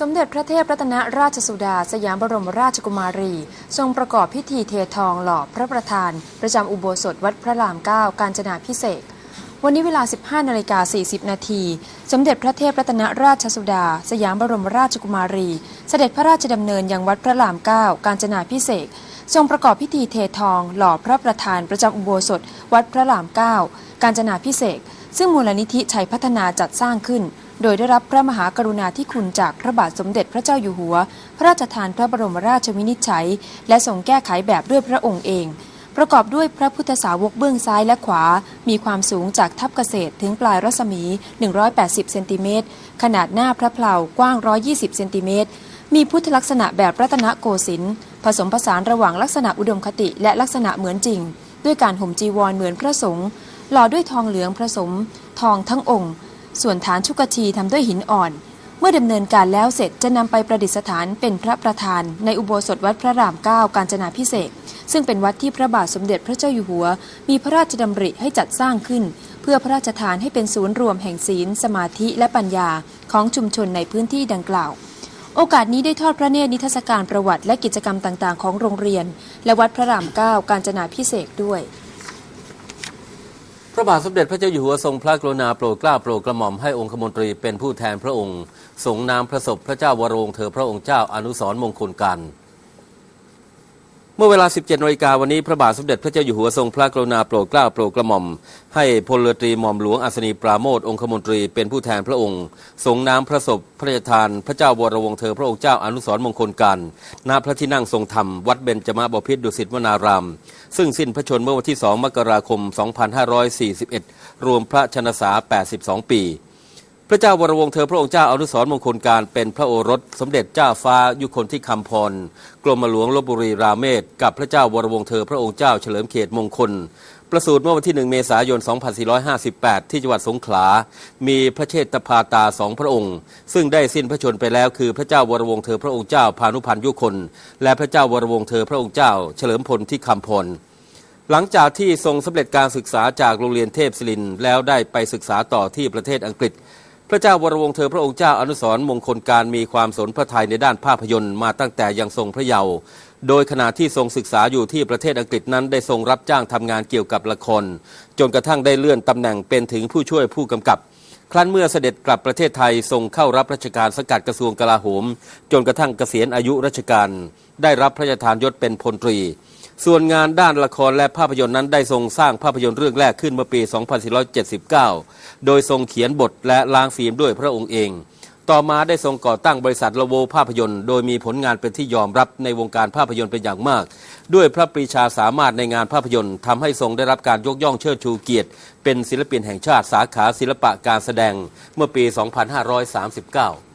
สมเด็จพระเทพรัตนราชสุดา สยามบรมราชกุมารี ทรงประกอบพิธีเททองหล่อพระประธาน ประจำอุโบสถวัดพระรามเก้ากาญจนาพิเศษวันนี้เวลา 15 นาฬิกา 40 นาที สมเด็จพระเทพรัตนราชสุดา สยามบรมราชกุมารี เสด็จพระราชดำเนินยังวัดพระรามเก้ากาญจนาพิเศษทรงประกอบพิธีเททอง หล่อพระประธานประจำอุโบสถ วัดพระรามเก้ากาญจนาพิเศษซึ่งมูลนิธิชัยพัฒนาจัดสร้างขึ้น โดยได้รับพระมหากรุณาธิคุณจากพระบาทสมเด็จพระเจ้าอยู่หัว พระราชทานพระบรมราชวินิจฉัย และทรงแก้ไขแบบด้วยพระองค์เอง ประกอบด้วยพระพุทธสาวกเบื้องซ้ายและขวา มีความสูงจากทับเกษตรถึงปลายรัศมี 180 เซนติเมตร ขนาดหน้าพระเพลากว้าง 120 เซนติเมตร มีพุทธลักษณะแบบรัตนโกสินทร์ผสมผสานระหว่างลักษณะอุดมคติและลักษณะเหมือนจริง ด้วยการห่มจีวรเหมือนพระสงฆ์หล่อด้วยทองเหลืองผสม ทองทั้งองค์ ส่วนฐานชุกชีทำด้วยหินอ่อน เมื่อดำเนินการแล้วเสร็จจะนำไปประดิษฐานเป็นพระประธาน ในอุโบสถวัดพระรามเก้ากาญจนาพิเศษซึ่งเป็นวัดที่พระบาทสมเด็จพระเจ้าอยู่หัว มีพระราชดำริให้จัดสร้างขึ้น เพื่อพระราชทานให้เป็นศูนย์รวมแห่งศีล สมาธิและปัญญาของชุมชนในพื้นที่ดังกล่าว โอกาสนี้ได้ทอดพระเนตรนิทรรศการประวัติและกิจกรรมต่างๆ ของโรงเรียน และวัดพระรามเก้ากาญจนาพิเศษด้วย พระบาทสมเด็จพระเจ้าอยู่หัวทรงพระกรุณาโปรดเกล้าโปรดกระหม่อมให้องคมนตรีเป็นผู้แทนพระองค์ส่งนามพระศพพระเจ้าวรวงเธอพระองค์เจ้าอนุสรมงคลกัน เมื่อเวลา 17นาฬิกาวันนี้พระบาทสมเด็จพระเจ้าอยู่หัวทรงพระกรุณาโปรดเกล้าโปรดกระหม่อม ให้พลเรือตรีหม่อมหลวงอัศนีปราโมทองคมนตรีเป็นผู้แทนพระองค์ส่งนามพระศพพระราชทาน พระเจ้าวรวงศ์เธอพระองค์เจ้าอนุสรมงคลกันณพระที่นั่งทรงธรรม วัดเบญจมาบพิตรดุสิตวนาราม ซึ่งสิ้นพระชนม์เมื่อวันที่ 2 มกราคม 2541 รวมพระชนษา 82 ปี พระเจ้าวรวงเธอพระองค์เจ้าอนุสรมงคลการเป็นพระโอรส สมเด็จเจ้าฟ้ายุคนที่คำพร กรมหลวงลบบุรีราเมศกับพระเจ้าวรวงเธอพระองค์เจ้าเฉลิมเขตมงคล ประสูติเมื่อวันที่ 1 เมษายน 2458 ที่จังหวัดสงขลา มีพระเชษฐภาตาสองพระองค์ ซึ่งได้สิ้นพระชนไปแล้วคือพระเจ้าวรวงเธอพระองค์เจ้าพานุพันธ์ยุคน และพระเจ้าวรวงเธอพระองค์เจ้า เฉลิมพลที่คำพรหลังจากที่ทรงสำเร็จการศึกษาจากโรงเรียนเทพศิรินแล้วได้ไปศึกษาต่อที่ประเทศอังกฤษ พระเจ้าวรวงเธอพระองค์เจ้าอนุสรมงคลการมีความสนพระทัยในด้านภาพยนตร์มาตั้งแต่ยังทรงพระเยาว์โดยขณะที่ทรงศึกษาอยู่ที่ประเทศอังกฤษนั้นได้ทรงรับจ้างทำงานเกี่ยวกับละคร จนกระทั่งได้เลื่อนตำแหน่งเป็นถึงผู้ช่วยผู้กำกับ ครั้นเมื่อเสด็จกลับประเทศไทยทรงเข้ารับราชการสกัดกระทรวงกลาโหม จนกระทั่งเกษียณอายุราชการ ได้รับพระราชทานยศเป็นพลตรี ส่วนงานด้านละครและภาพยนตร์นั้นได้ทรงสร้างภาพยนตร์เรื่องแรกขึ้นเมื่อปี 2479 โดยทรงเขียนบทและล้างฟิล์มด้วยพระองค์เอง ต่อมาได้ทรงก่อตั้งบริษัทละโวภาพยนตร์ โดยมีผลงานเป็นที่ยอมรับในวงการภาพยนตร์เป็นอย่างมาก ด้วยพระปรีชาสามารถในงานภาพยนตร์ทำให้ทรงได้รับการยกย่องเชิดชูเกียรติ เป็นศิลปินแห่งชาติสาขาศิลปะการแสดงเมื่อปี 2539